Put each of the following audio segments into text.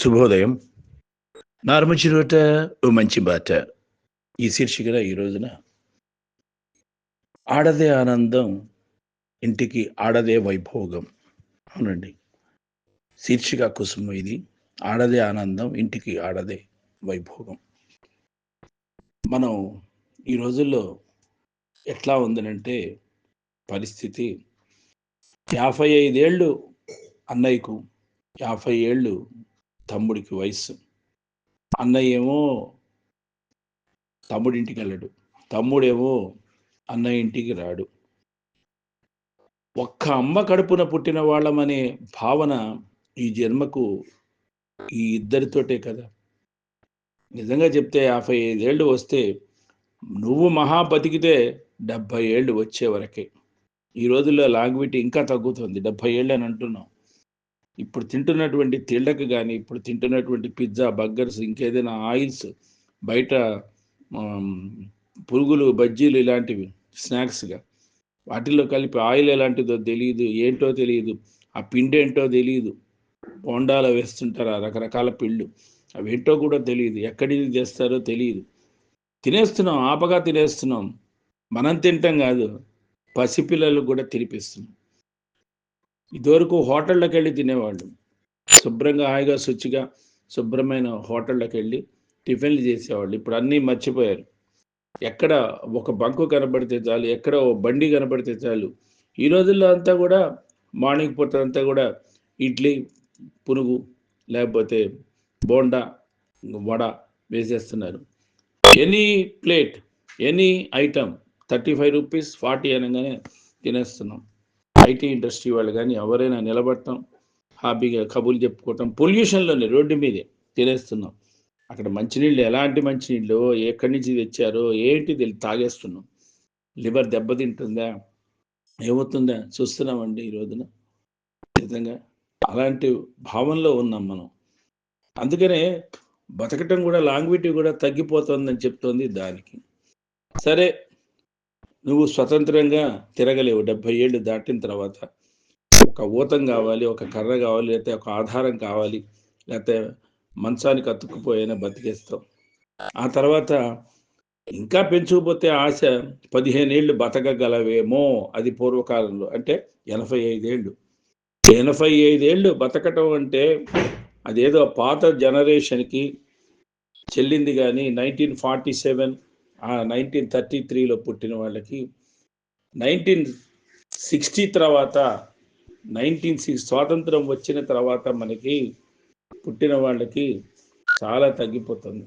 శుభోదయం. నార్మచిరోట ఓ మంచి బాట. ఈ శీర్షికన ఈ రోజున ఆడదే ఆనందం ఇంటికి ఆడదే వైభోగం. అవునండి. శీర్షిక కుసుమ ఇది. ఆడదే ఆనందం ఇంటికి ఆడదే వైభోగం. మనం ఈ రోజుల్లో ఎట్లా ఉందనంటే పరిస్థితి యాభై ఐదేళ్ళు అన్నయ్యకు యాభై ఏళ్ళు తమ్ముడికి వయసు అన్నయ్య ఏమో తమ్ముడింటికి వెళ్ళడు తమ్ముడేమో అన్నయ్య ఇంటికి రాడు. ఒక్క అమ్మ కడుపున పుట్టిన వాళ్ళమనే భావన ఈ జన్మకు ఈ ఇద్దరితోటే కదా. నిజంగా చెప్తే యాభై ఐదేళ్ళు వస్తే నువ్వు మహా బతికితే డెబ్భై ఏళ్ళు వచ్చే వరకే. ఈ రోజుల్లో లాంగ్విటీ ఇంకా తగ్గుతుంది. డెబ్భై ఏళ్ళు అని అంటున్నాం. ఇప్పుడు తింటున్నటువంటి తిళ్ళకు కానీ ఇప్పుడు తింటున్నటువంటి పిజ్జా బర్గర్స్ ఇంకేదైనా ఆయిల్స్ బయట పురుగులు బజ్జీలు ఇలాంటివి స్నాక్స్గా వాటిల్లో కలిపి ఆయిల్ ఎలాంటిదో తెలియదు ఏంటో తెలియదు ఆ పిండి ఏంటో తెలియదు బోండాలో వేస్తుంటారు ఆ రకరకాల పిళ్ళు అవి ఏంటో కూడా తెలియదు ఎక్కడి చేస్తారో తెస్తారో తెలియదు తినేస్తున్నాం ఆపగా తినేస్తున్నాం. మనం తింటాం కాదు పసిపిల్లలకు కూడా తినిపిస్తున్నాం. ఇదివరకు హోటళ్ళకి వెళ్ళి తినేవాళ్ళు. శుభ్రంగా హాయిగా శుచిగా శుభ్రమైన హోటళ్ళకి వెళ్ళి టిఫిన్లు చేసేవాళ్ళు. ఇప్పుడు అన్నీ మర్చిపోయారు. ఎక్కడ ఒక బంకు కనబడితే చాలు ఎక్కడ ఓ బండి కనబడితే చాలు ఈ రోజుల్లో అంతా కూడా మార్నింగ్ పూట అంతా కూడా ఇడ్లీ పునుగు లేకపోతే బోండా వడ వేసేస్తున్నారు. Any plate any item thirty five rupees forty అనగానే తినేస్తున్నాం. ఐటీ ఇండస్ట్రీ వాళ్ళు కానీ ఎవరైనా నిలబడటం హాబీగా కబుర్లు చెప్పుకోవటం పొల్యూషన్లోనే రోడ్డు మీదే తినేస్తున్నాం. అక్కడ మంచినీళ్ళు ఎలాంటి మంచినీళ్ళు ఎక్కడి నుంచి తెచ్చారో ఏంటి తెలియదు తాగేస్తున్నాం. లివర్ దెబ్బతింటుందా ఏమవుతుందా చూస్తున్నామండి ఈ రోజున. నిజంగా అలాంటి భావంలో ఉన్నాం మనం. అందుకనే బతకటం కూడా లాంగ్విటీ కూడా తగ్గిపోతుందని చెప్తోంది దానికి. సరే నువ్వు స్వతంత్రంగా తిరగలేవు. డెబ్భై ఏళ్ళు దాటిన తర్వాత ఒక ఊతం కావాలి ఒక కర్ర కావాలి లేకపోతే ఒక ఆధారం కావాలి లేకపోతే మంచానికి అతుక్కుపోయినా బతికేస్తాం ఆ తర్వాత ఇంకా పెంచుకుపోతే ఆశ పదిహేను ఏళ్ళు బతకగలవేమో అది పూర్వకాలంలో. అంటే ఎనభై ఐదేళ్ళు ఎనభై ఐదేళ్ళు బతకటం అంటే అదేదో పాత జనరేషన్కి చెల్లింది కానీ nineteen forty seven nineteen thirty త్రీలో పుట్టిన వాళ్ళకి నైన్టీన్ సిక్స్టీ తర్వాత నైన్టీన్ సిక్స్ స్వాతంత్రం వచ్చిన తర్వాత మనకి పుట్టిన వాళ్ళకి చాలా తగ్గిపోతుంది.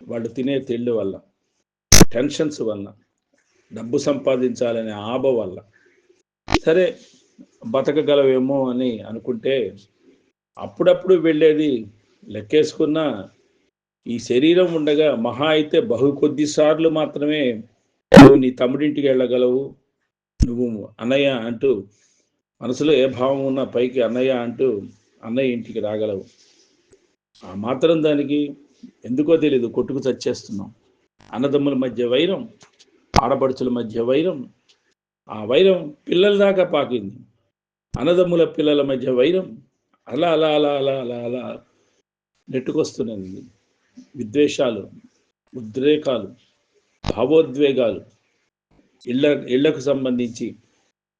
వాళ్ళు తినే తిళ్ళు వల్ల టెన్షన్స్ వల్ల డబ్బు సంపాదించాలనే ఆబ వల్ల. సరే బతకగలవేమో అని అనుకుంటే అప్పుడప్పుడు వెళ్ళేది లెక్కేసుకున్న ఈ శరీరం ఉండగా మహా అయితే బహు కొద్ది సార్లు మాత్రమే నువ్వు నీ తమ్ముడింటికి వెళ్ళగలవు. నువ్వు అన్నయ్య అంటూ మనసులో ఏ భావం ఉన్నా పైకి అన్నయ్య అంటూ అన్నయ్య ఇంటికి రాగలవు. ఆ మాత్రం దానికి ఎందుకో తెలియదు కొట్టుకు చచ్చేస్తున్నాం. అన్నదమ్ముల మధ్య వైరం ఆడపడుచుల మధ్య వైరం ఆ వైరం పిల్లల దాకా పాకింది. అన్నదమ్ముల పిల్లల మధ్య వైరం అలా అలా అలా అలా అలా అలా నెట్టుకొస్తున్నది విద్వేషాలు ఉద్రేకాలు భావోద్వేగాలు ఇళ్ళ ఇళ్ళకు సంబంధించి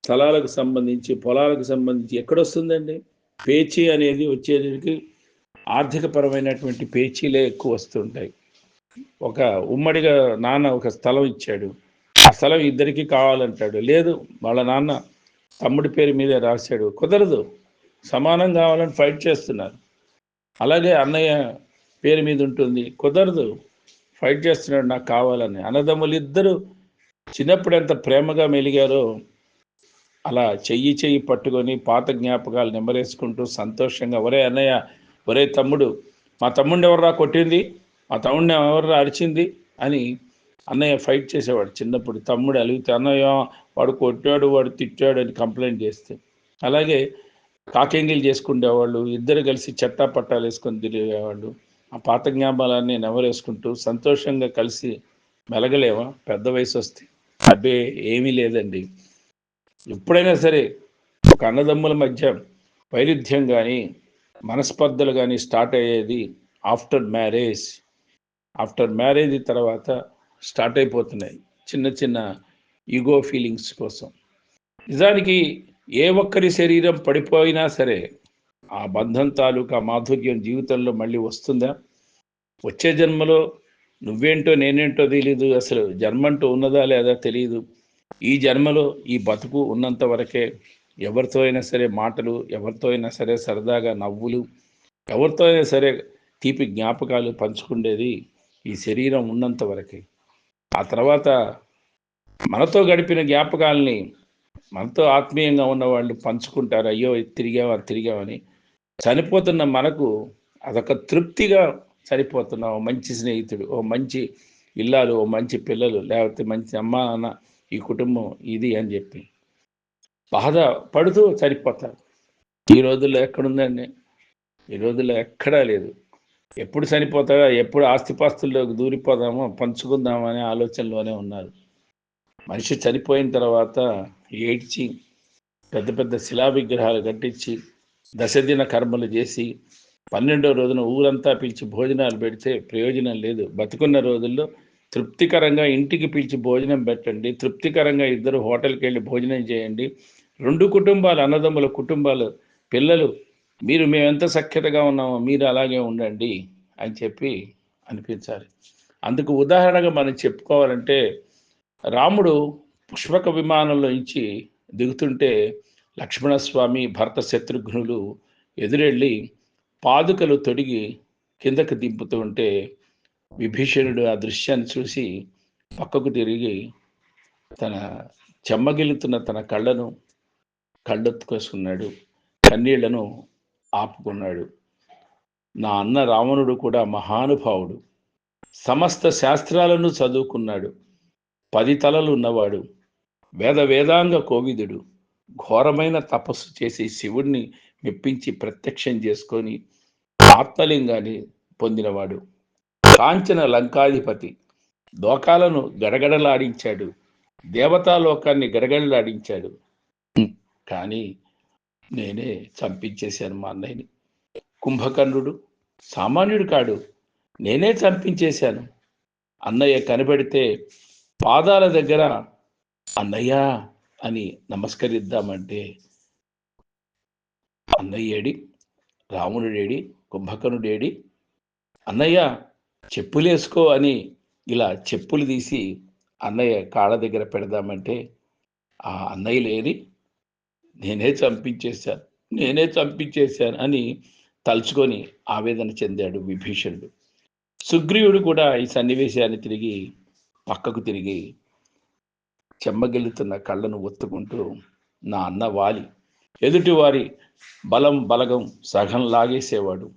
స్థలాలకు సంబంధించి పొలాలకు సంబంధించి ఎక్కడొస్తుందండి? పేచీ అనేది వచ్చేదానికి ఆర్థికపరమైనటువంటి పేచీలే ఎక్కువ వస్తుంటాయి ఒక ఉమ్మడిగా నాన్న ఒక స్థలం ఇచ్చాడు. ఆ స్థలం ఇద్దరికి కావాలంటాడు. లేదు వాళ్ళ నాన్న తమ్ముడి పేరు మీదే రాశాడు. కుదరదు. సమానం కావాలని ఫైట్ చేస్తున్నారు. అలాగే అన్నయ్య పేరు మీద ఉంటుంది. కుదరదు. ఫైట్ చేస్తున్నాడు నాకు కావాలని. అన్నదమ్ములు ఇద్దరు చిన్నప్పుడు ఎంత ప్రేమగా మెలిగారో అలా చెయ్యి చెయ్యి పట్టుకొని పాత జ్ఞాపకాలు నెమరేసుకుంటూ సంతోషంగా ఒరే అన్నయ్య ఒరే తమ్ముడు మా తమ్ముడిని ఎవర్రా కొట్టింది? మా తమ్ముడిని ఎవర్రా అరిచింది? అని అన్నయ్య ఫైట్ చేసేవాడు చిన్నప్పుడు. తమ్ముడు అలిగితే అన్నయ్య వాడు కొట్టాడు వాడు తిట్టాడు అని కంప్లైంట్ చేస్తే. అలాగే కాకింగిలు చేసుకునేవాళ్ళు. ఇద్దరు కలిసి చట్టా పట్టాలు వేసుకొని తిరిగేవాళ్ళు. ఆ పాత జ్ఞాపకాలన్నీ నెవరేసుకుంటూ సంతోషంగా కలిసి మెలగలేవా? పెద్ద వయసు వస్తే అబ్బే ఏమీ లేదండి. ఎప్పుడైనా సరే ఒక అన్నదమ్ముల మధ్య వైరుధ్యం కానీ మనస్పర్ధలు కానీ స్టార్ట్ అయ్యేది ఆఫ్టర్ మ్యారేజ్. ఆఫ్టర్ మ్యారేజ్ తర్వాత స్టార్ట్ అయిపోతున్నాయి చిన్న చిన్న ఈగో ఫీలింగ్స్ కోసం. నిజానికి ఏ ఒక్కరి శరీరం పడిపోయినా సరే ఆ బంధం తాలూకా మాధుర్యం జీవితంలో మళ్ళీ వస్తుందా? వచ్చే జన్మలో నువ్వేంటో నేనేంటో తెలియదు అసలు జన్మంటూ ఉన్నదా లేదా తెలియదు ఈ జన్మలో ఈ బతుకు ఉన్నంత వరకే ఎవరితో అయినా సరే మాటలు ఎవరితో అయినా సరే సరదాగా నవ్వులు ఎవరితో అయినా సరే తీపి జ్ఞాపకాలు పంచుకుండేది ఈ శరీరం ఉన్నంత వరకే. ఆ తర్వాత మనతో గడిపిన జ్ఞాపకాలని మనతో ఆత్మీయంగా ఉన్న వాళ్ళు పంచుకుంటారు. అయ్యో తిరిగావా తిరిగావని చనిపోతున్న మనకు అదొక తృప్తిగా చనిపోతున్న ఓ మంచి స్నేహితుడు ఓ మంచి ఇల్లాలు ఓ మంచి పిల్లలు లేకపోతే మంచి అమ్మ నాన్న ఈ కుటుంబం ఇది అని చెప్పి బాధ పడుతూ చనిపోతారు ఈ రోజుల్లో ఎక్కడుందండి? ఈ రోజుల్లో ఎక్కడా లేదు. ఎప్పుడు చనిపోతాడో ఎప్పుడు ఆస్తిపాస్తుల్లోకి దూరిపోదామో పంచుకుందామో అనే ఆలోచనలోనే ఉన్నారు. మనిషి చనిపోయిన తర్వాత ఏడ్చి పెద్ద పెద్ద శిలా విగ్రహాలు కట్టించి దశదిన కర్మలు చేసి పన్నెండో రోజున ఊరంతా పిలిచి భోజనాలు పెడితే ప్రయోజనం లేదు. బతుకున్న రోజుల్లో తృప్తికరంగా ఇంటికి పిలిచి భోజనం పెట్టండి. తృప్తికరంగా ఇద్దరు హోటల్కి వెళ్ళి భోజనం చేయండి. రెండు కుటుంబాలు అన్నదమ్ముల కుటుంబాలు పిల్లలు మీరు మేము ఎంత సఖ్యతగా ఉన్నామో మీరు అలాగే ఉండండి అని చెప్పి అనిపించాలి. అందుకు ఉదాహరణగా మనం చెప్పుకోవాలంటే రాముడు పుష్పక విమానంలో నుంచి దిగుతుంటే లక్ష్మణస్వామి భరత శత్రుఘ్నులు ఎదురెళ్ళి పాదుకలు తొడిగి కిందకు దింపుతూ ఉంటే విభీషణుడు ఆ దృశ్యాన్ని చూసి పక్కకు తిరిగి తన చెమ్మగిలుతున్న తన కళ్ళను కళ్ళొత్తుకొసుకున్నాడు. కన్నీళ్ళను ఆపుకున్నాడు. నా అన్న రావణుడు కూడా మహానుభావుడు. సమస్త శాస్త్రాలను చదువుకున్నాడు. పది తలలు ఉన్నవాడు వేద వేదాంగ కోవిదుడు. ఘోరమైన తపస్సు చేసి శివుణ్ణి మెప్పించి ప్రత్యక్షం చేసుకొని ఆత్మలింగాన్ని పొందినవాడు. కాంచన లంకాధిపతి లోకాలను గడగడలాడించాడు. దేవతాలోకాన్ని గడగడలాడించాడు. కానీ నేనే చంపించేశాను మా అన్నయ్యని. కుంభకర్ణుడు సామాన్యుడు కాడు నేనే చంపించేశాను. అన్నయ్య కనబడితే పాదాల దగ్గర అన్నయ్య అని నమస్కరిద్దామంటే అన్నయ్యేడి రావణుడేడి కుంభకర్ణుడేడి అన్నయ్య చెప్పులేసుకో అని ఇలా చెప్పులు తీసి అన్నయ్య కాళ్ళ దగ్గర పెడదామంటే ఆ అన్నయ్య లేని నేనే చంపించేశాను నేనే చంపించేశాను అని తలుచుకొని ఆవేదన చెందాడు విభీషణుడు. సుగ్రీవుడు కూడా ఈ సన్నివేశాన్ని తిరిగి పక్కకు తిరిగి చెమ్మగిల్లుతున్న కళ్ళను ఒత్తుకుంటూ నా అన్న వాలి. ఎదుటివారి బలం బలగం సగం లాగేసేవాడు.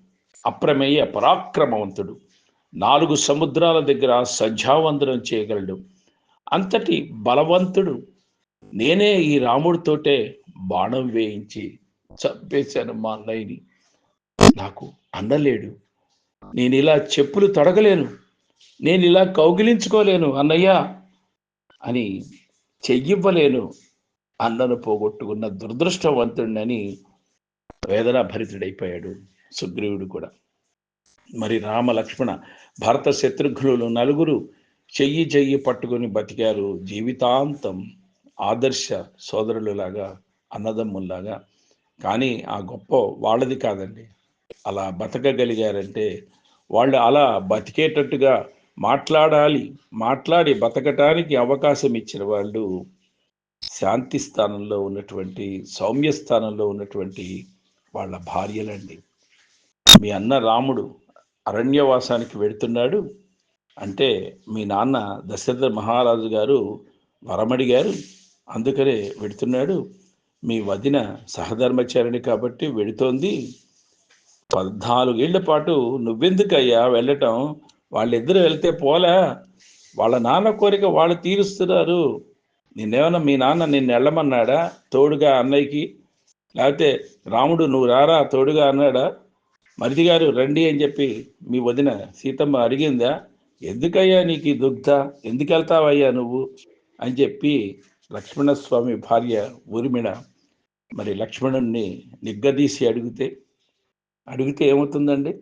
అప్రమేయ పరాక్రమవంతుడు. నాలుగు సముద్రాల దగ్గర సంధ్యావందనం చేయగలడు. అంతటి బలవంతుడు నేనే ఈ రాముడితోటే బాణం వేయించి చంపేశాను మా అన్నయ్యని. నాకు అందలేడు. నేను ఇలా చెప్పులు తడగలేను. నేను ఇలా కౌగిలించుకోలేను అన్నయ్య అని చెయ్యివ్వలేను అన్నను పోగొట్టుకున్న దురదృష్టవంతుడిని వేదన భరితుడైపోయాడు సుగ్రీవుడు కూడా. మరి రామ లక్ష్మణ భరత శత్రుఘ్నులు నలుగురు చెయ్యి చెయ్యి పట్టుకొని బతికారు జీవితాంతం ఆదర్శ సోదరులలాగా అన్నదమ్ముల్లాగా. కానీ ఆ గొప్ప వాళ్ళది కాదండి. అలా బతకగలిగారంటే వాళ్ళు అలా బతికేటట్టుగా మాట్లాడాలి మాట్లాడి బతకటానికి అవకాశం ఇచ్చిన వాళ్ళు శాంతి స్థానంలో ఉన్నటువంటి సౌమ్య స్థానంలో ఉన్నటువంటి వాళ్ళ భార్యలండి. మీ అన్న రాముడు అరణ్యవాసానికి వెడుతున్నాడు అంటే మీ నాన్న దశరథ మహారాజు గారు వరమడిగారు అందుకనే వెడుతున్నాడు మీ వదిన సహధర్మచారిణి కాబట్టి వెడుతోంది పద్నాలుగేళ్ళ పాటు నువ్వెందుకయ్యా వెళ్ళటం? వాళ్ళిద్దరు వెళ్తే పోలే. వాళ్ళ నాన్న కోరిక వాళ్ళు తీరుస్తున్నారు. నిన్నేమన్నా మీ నాన్న నిన్ను వెళ్ళమన్నాడా? తోడుగా అన్నయ్యకి? లేకపోతే రాముడు నువ్వు రారా? తోడుగా అన్నాడా? మరిది గారు రండి అని చెప్పి మీ వదిన సీతమ్మ అడిగిందా? ఎందుకయ్యా నీకు ఈ దుగ్ధ? ఎందుకు వెళ్తావయ్యా నువ్వు? అని చెప్పి లక్ష్మణస్వామి భార్య ఊర్మిళ మరి లక్ష్మణుణ్ణి నిగ్గదీసి అడిగితే అడిగితే ఏమవుతుందండి?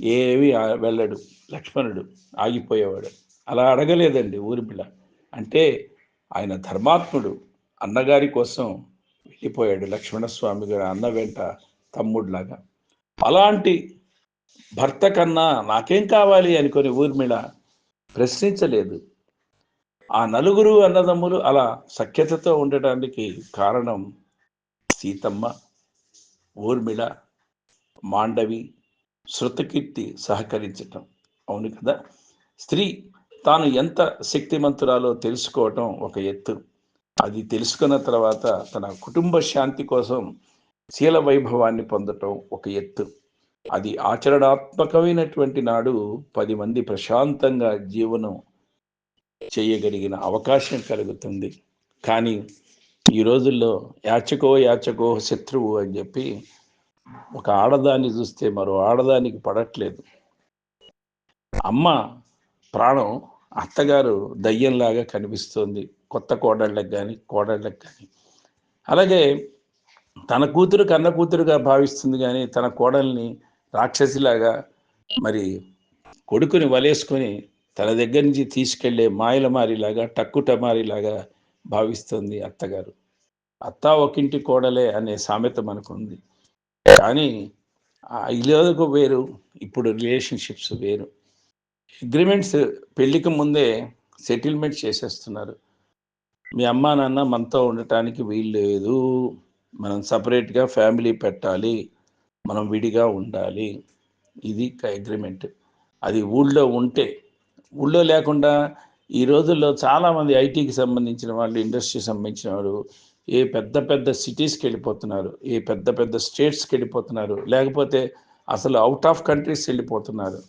ఏవి ఆ- వెళ్ళడు. లక్ష్మణుడు ఆగిపోయేవాడు. అలా అడగలేదండి ఊర్మిళ అంటే ఆయన ధర్మాత్ముడు. అన్నగారి కోసం వెళ్ళిపోయాడు లక్ష్మణస్వామి గారు అన్న వెంట తమ్ముడిలాగా. అలాంటి భర్త కన్నా నాకేం కావాలి అనుకొని ఊర్మిళ ప్రశ్నించలేదు. ఆ నలుగురు అన్నదమ్ములు అలా సఖ్యతతో ఉండటానికి కారణం సీతమ్మ ఊర్మిళ మాండవి శృతకీర్తి సహకరించటం. అవును కదా? స్త్రీ తాను ఎంత శక్తిమంతురాలో తెలుసుకోవటం ఒక ఎత్తు. అది తెలుసుకున్న తర్వాత తన కుటుంబ శాంతి కోసం శీల వైభవాన్ని పొందటం ఒక ఎత్తు. అది ఆచరణాత్మకమైనటువంటి నాడు పది మంది ప్రశాంతంగా జీవనం చేయగలిగిన అవకాశం కలుగుతుంది. కానీ ఈ రోజుల్లో యాచకో యాచకో శత్రువు అని చెప్పి ఒక ఆడదాన్ని చూస్తే మరో ఆడదానికి పడట్లేదు. అమ్మ ప్రాణం అత్తగారు దయ్యంలాగా కనిపిస్తుంది. కొత్త కోడళ్ళకి కానీ కోడళ్ళకి కానీ అలాగే తన కూతురు కన్న కూతురుగా భావిస్తుంది కానీ తన కోడల్ని రాక్షసిలాగా మరి కొడుకుని వలేసుకొని తన దగ్గర నుంచి తీసుకెళ్ళే మాయలమారిలాగా టక్కుటమారిలాగా భావిస్తుంది అత్తగారు. అత్త ఒకింటి కోడలే అనే సామెత మనకుంది. కానీ ఆ వేరు ఇప్పుడు రిలేషన్షిప్స్ వేరు. అగ్రిమెంట్స్ పెళ్ళికి ముందే సెటిల్మెంట్ చేసేస్తున్నారు. మీ అమ్మా నాన్న మనతో ఉండటానికి వీలు లేదు. మనం సపరేట్గా ఫ్యామిలీ పెట్టాలి. మనం విడిగా ఉండాలి. ఇది అగ్రిమెంట్. అది ఊళ్ళో ఉంటే ఊళ్ళో లేకుండా ఈ రోజుల్లో చాలామంది ఐటీకి సంబంధించిన వాళ్ళు ఇండస్ట్రీకి సంబంధించిన వాళ్ళు ఏ పెద్ద పెద్ద సిటీస్కి వెళ్ళిపోతున్నారు ఏ పెద్ద పెద్ద స్టేట్స్కి వెళ్ళిపోతున్నారు లేకపోతే అసలు అవుట్ ఆఫ్ కంట్రీస్ వెళ్ళిపోతున్నారు.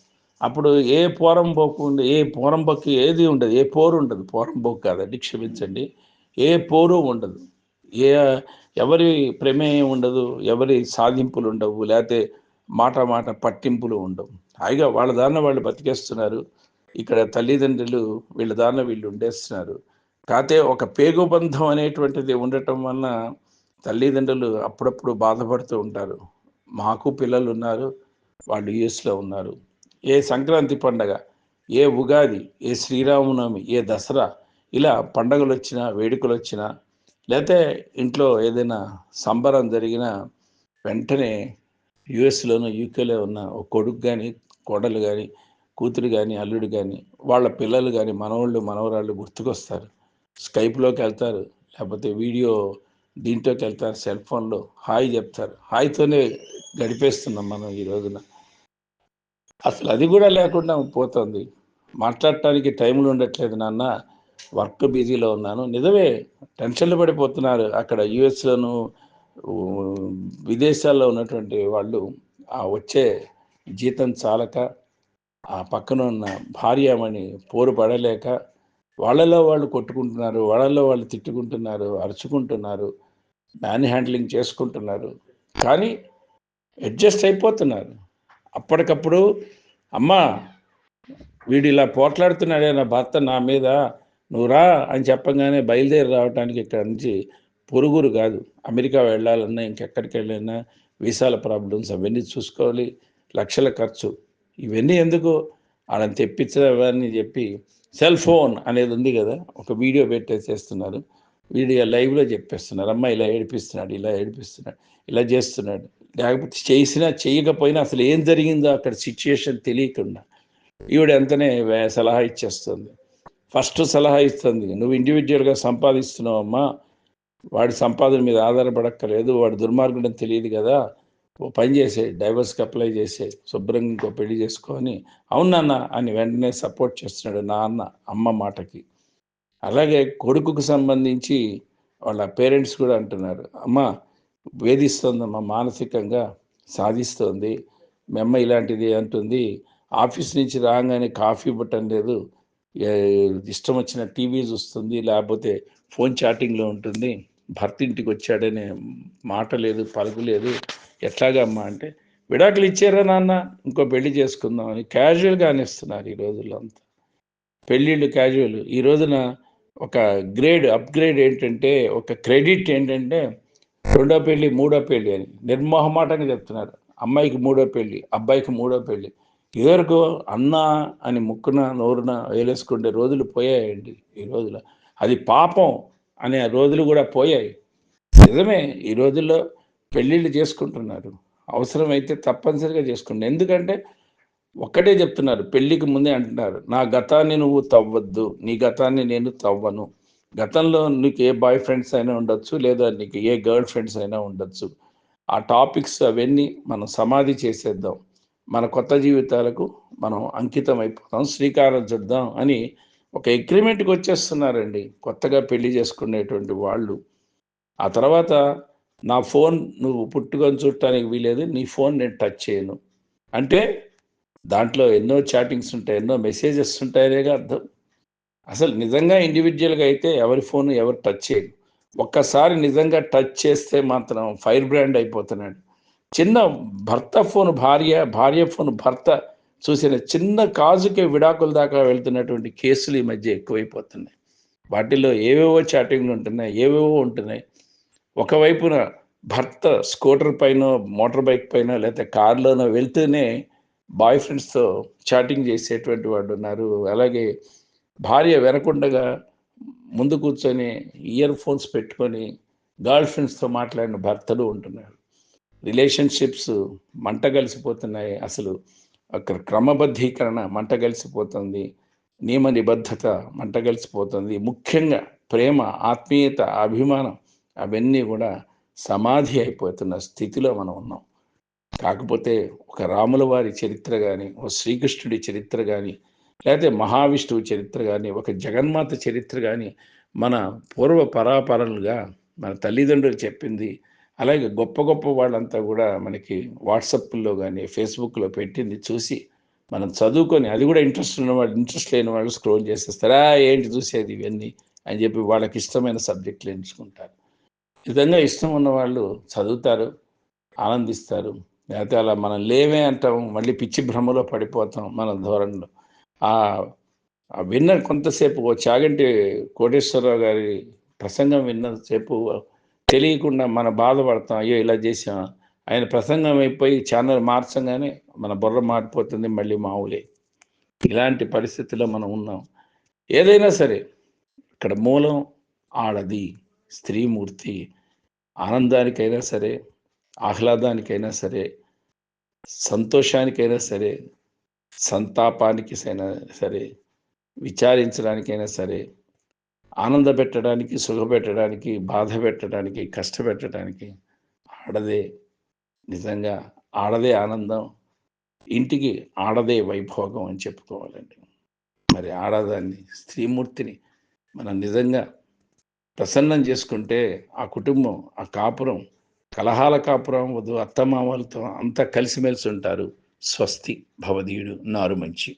అప్పుడు ఏ పోరంబోకు ఉండదు ఏ పోరంబోకు ఏది ఉండదు ఏ పోరు ఉండదు. పోరంబోకు కాదండి క్షమించండి. ఏ పోరు ఉండదు. ఏ ఎవరి ప్రమేయం ఉండదు ఎవరి సాధింపులు ఉండవు లేకపోతే మాట మాట పట్టింపులు ఉండవు. హాయిగా వాళ్ళ దారిన వాళ్ళు బతికేస్తున్నారు. ఇక్కడ తల్లిదండ్రులు వీళ్ళ దారిన వీళ్ళు ఉండేస్తున్నారు. కాకపోతే ఒక పేగుబంధం అనేటువంటిది ఉండటం వలన తల్లిదండ్రులు అప్పుడప్పుడు బాధపడుతూ ఉంటారు. మాకు పిల్లలు ఉన్నారు వాళ్ళు యుఎస్లో ఉన్నారు. ఏ సంక్రాంతి పండగ ఏ ఉగాది ఏ శ్రీరామనవమి ఏ దసరా ఇలా పండగలు వచ్చినా వేడుకలు వచ్చినా లేకపోతే ఇంట్లో ఏదైనా సంబరం జరిగినా వెంటనే యుఎస్లోను యూకేలో ఉన్న ఒక కొడుకు కానీ కోడలు కానీ కూతురు కానీ అల్లుడు కానీ వాళ్ళ పిల్లలు కానీ మనవాళ్ళు మనవరాళ్ళు గుర్తుకొస్తారు. స్కైప్లోకి వెళ్తారు. లేకపోతే వీడియో దీంట్లోకి వెళ్తారు. సెల్ ఫోన్లో హాయ్ చెప్తారు. హాయ్తోనే గడిపేస్తున్నాం మనం ఈ రోజున. అసలు అది కూడా లేకుండా పోతుంది. మాట్లాడటానికి టైంలు ఉండట్లేదు నాన్న. వర్క్ బిజీలో ఉన్నాను. నిజమే టెన్షన్లు పడిపోతున్నారు. అక్కడ యుఎస్లోను విదేశాల్లో ఉన్నటువంటి వాళ్ళు ఆ వచ్చే జీతం చాలక ఆ పక్కన ఉన్న భార్యమని పోరు పడలేక వాళ్ళలో వాళ్ళు కొట్టుకుంటున్నారు వాళ్ళలో వాళ్ళు తిట్టుకుంటున్నారు అరుచుకుంటున్నారు మ్యాన్ హ్యాండ్లింగ్ చేసుకుంటున్నారు. కానీ అడ్జస్ట్ అయిపోతున్నారు. అప్పటికప్పుడు అమ్మా వీడు ఇలా పోట్లాడుతున్నాడే నా భర్త నా మీద నువ్వు రా అని చెప్పగానే బయలుదేరి రావడానికి ఇక్కడ నుంచి పొరుగురు కాదు. అమెరికా వెళ్ళాలన్నా ఇంకెక్కడికి వెళ్ళినా వీసాల ప్రాబ్లమ్స్ అవన్నీ చూసుకోవాలి. లక్షల ఖర్చు. ఇవన్నీ ఎందుకు? వాళ్ళని తెప్పించవని చెప్పి సెల్ ఫోన్ అనేది ఉంది కదా ఒక వీడియో పెట్టేసేస్తున్నారు వీడియో లైవ్లో చెప్పేస్తున్నారు. అమ్మ ఇలా ఏడిపిస్తున్నాడు ఇలా ఏడిపిస్తున్నాడు ఇలా చేస్తున్నాడు. లేకపోతే చేసినా చేయకపోయినా అసలు ఏం జరిగిందో అక్కడ సిచ్యుయేషన్ తెలియకుండా ఈవిడ ఎంతనే సలహా ఇచ్చేస్తుంది. ఫస్ట్ సలహా ఇస్తుంది నువ్వు ఇండివిజువల్గా సంపాదిస్తున్నావు అమ్మా వాడి సంపాదన మీద ఆధారపడక్కర్లేదు వాడు దుర్మార్గుడని తెలియదు కదా. పని చేసే డైవర్స్కి అప్లై చేసే శుభ్రంగా ఇంకో పెళ్ళి చేసుకొని అవునన్న అని వెంటనే సపోర్ట్ చేస్తున్నాడు నాన్న అమ్మ మాటకి. అలాగే కొడుకుకు సంబంధించి వాళ్ళ పేరెంట్స్ కూడా అంటున్నారు అమ్మ వేధిస్తోందమ్మా మానసికంగా సాధిస్తోంది మీ అమ్మ ఇలాంటిది అంటుంది ఆఫీస్ నుంచి రాగానే కాఫీ ఇవ్వటం లేదు ఇష్టం వచ్చిన టీవీ చూస్తుంది లేకపోతే ఫోన్ చాటింగ్లో ఉంటుంది భర్త ఇంటికి వచ్చాడనే మాట లేదు పలుకు లేదు ఎట్లాగమ్మా అంటే విడాకులు ఇచ్చారా నాన్న? ఇంకో పెళ్ళి చేసుకుందాం అని క్యాజువల్గా అనిస్తున్నారు ఈ రోజుల్లో అంతా. పెళ్ళిళ్ళు క్యాజువల్ ఈ రోజున ఒక గ్రేడ్ అప్గ్రేడ్ ఏంటంటే ఒక క్రెడిట్ ఏంటంటే రెండో పెళ్ళి మూడో పెళ్ళి అని నిర్మోహమాటంగా చెప్తున్నారు. అమ్మాయికి మూడో పెళ్ళి అబ్బాయికి మూడో పెళ్ళి ఇదివరకు అన్న అని ముక్కున నోరున వేలేసుకుంటే రోజులు పోయాయండి ఈ రోజుల అది పాపం అనే రోజులు కూడా పోయాయి. నిజమే ఈ రోజుల్లో పెళ్ళిళ్ళు చేసుకుంటున్నారు. అవసరమైతే తప్పనిసరిగా చేసుకుంటారు ఎందుకంటే ఒక్కటే చెప్తున్నారు పెళ్ళికి ముందే అంటున్నారు నా గతాన్ని నువ్వు తవ్వద్దు నీ గతాన్ని నేను తవ్వను. గతంలో నీకు ఏ బాయ్ ఫ్రెండ్స్ అయినా ఉండొచ్చు లేదా నీకు ఏ గర్ల్ ఫ్రెండ్స్ అయినా ఉండొచ్చు. ఆ టాపిక్స్ అవన్నీ మనం సమాధి చేసేద్దాం. మన కొత్త జీవితాలకు మనం అంకితం అయిపోతాం శ్రీకారం చుద్దాం అని ఒక అగ్రిమెంట్కి వచ్చేస్తున్నారండి కొత్తగా పెళ్ళి చేసుకునేటువంటి వాళ్ళు. ఆ తర్వాత నా ఫోన్ నువ్వు పుట్టుకొని చూడటానికి వీలేదు నీ ఫోన్ నేను టచ్ చేయను. అంటే దాంట్లో ఎన్నో చాటింగ్స్ ఉంటాయి ఎన్నో మెసేజెస్ ఉంటాయనేగా అర్థం. అసలు నిజంగా ఇండివిజువల్గా అయితే ఎవరి ఫోన్ ఎవరు టచ్ చేయరు. ఒక్కసారి నిజంగా టచ్ చేస్తే మాత్రం ఫైర్ బ్రాండ్ అయిపోతున్నాడు. చిన్న భర్త ఫోన్ భార్య భార్య ఫోన్ భర్త చూసిన చిన్న కాజుకే విడాకుల దాకా వెళ్తున్నటువంటి కేసులు ఈ మధ్య ఎక్కువైపోతున్నాయి. వాటిల్లో ఏవేవో చాటింగ్లు ఉంటున్నాయి ఏవేవో ఉంటున్నాయి. ఒకవైపున భర్త స్కూటర్ పైన మోటార్ బైక్ పైన లేకపోతే కార్లోనో వెళ్తూనే బాయ్ ఫ్రెండ్స్తో చాటింగ్ చేసేటువంటి వాడు ఉన్నారు. అలాగే భార్య వెనకుండగా ముందు కూర్చొని ఇయర్ ఫోన్స్ పెట్టుకొని గర్ల్ ఫ్రెండ్స్తో మాట్లాడిన భర్తలు ఉంటున్నారు. రిలేషన్షిప్స్ మంట కలిసిపోతున్నాయి. అసలు అక్కడ క్రమబద్ధీకరణ మంట కలిసిపోతుంది. నియమ నిబద్ధత మంట కలిసిపోతుంది. ముఖ్యంగా ప్రేమ ఆత్మీయత అభిమానం అవన్నీ కూడా సమాధి అయిపోతున్న స్థితిలో మనం ఉన్నాం. కాకపోతే ఒక రాముల వారి చరిత్ర కానీ ఒక శ్రీకృష్ణుడి చరిత్ర కానీ లేకపోతే మహావిష్ణువు చరిత్ర కానీ ఒక జగన్మాత చరిత్ర కానీ మన పూర్వ పరాపరలుగా మన తల్లిదండ్రులు చెప్పింది. అలాగే గొప్ప గొప్ప వాళ్ళంతా కూడా మనకి వాట్సప్లో కానీ ఫేస్బుక్లో పెట్టింది చూసి మనం చదువుకొని అది కూడా ఇంట్రెస్ట్ ఉన్న వాళ్ళు ఇంట్రెస్ట్ లేని వాళ్ళు స్క్రోల్ చేసేస్తారా. ఏంటి చూసేది ఇవన్నీ? అని చెప్పి వాళ్ళకి ఇష్టమైన సబ్జెక్టులు ఎంచుకుంటారు. నిజంగా ఇష్టం ఉన్న వాళ్ళు చదువుతారు ఆనందిస్తారు. లేకపోతే అలా మనం లేవే అంటాం మళ్ళీ పిచ్చి భ్రమలో పడిపోతాం మన ధోరణిలో. ఆ విన్న కొంతసేపు ఓ చాగంటి కోటేశ్వరరావు గారి ప్రసంగం విన్నసేపు తెలియకుండా మన బాధపడతాం అయ్యో ఇలా చేసాం ఆయన ప్రసంగం అయిపోయి ఛానల్ మార్చంగానే మన బుర్ర మారిపోతుంది మళ్ళీ మామూలే. ఇలాంటి పరిస్థితిలో మనం ఉన్నాం. ఏదైనా సరే ఇక్కడ మూలం ఆడది. స్త్రీమూర్తి ఆనందానికైనా సరే ఆహ్లాదానికైనా సరే సంతోషానికైనా సరే సంతాపానికి అయినా సరే విచారించడానికైనా సరే ఆనంద పెట్టడానికి సుఖపెట్టడానికి బాధ పెట్టడానికి కష్టపెట్టడానికి ఆడదే నిజంగా ఆడదే ఆనందం ఇంటికి ఆడదే వైభోగం అని చెప్పుకోవాలండి. మరి ఆడదాన్ని స్త్రీమూర్తిని మనం నిజంగా ప్రసన్నం చేసుకుంటే ఆ కుటుంబం ఆ కాపురం కలహాల కాపురం వద్దు అత్తమామలతో అంతా కలిసిమెలిసి ఉంటారు. స్వస్తి భవదీయుడు నారు మంచి.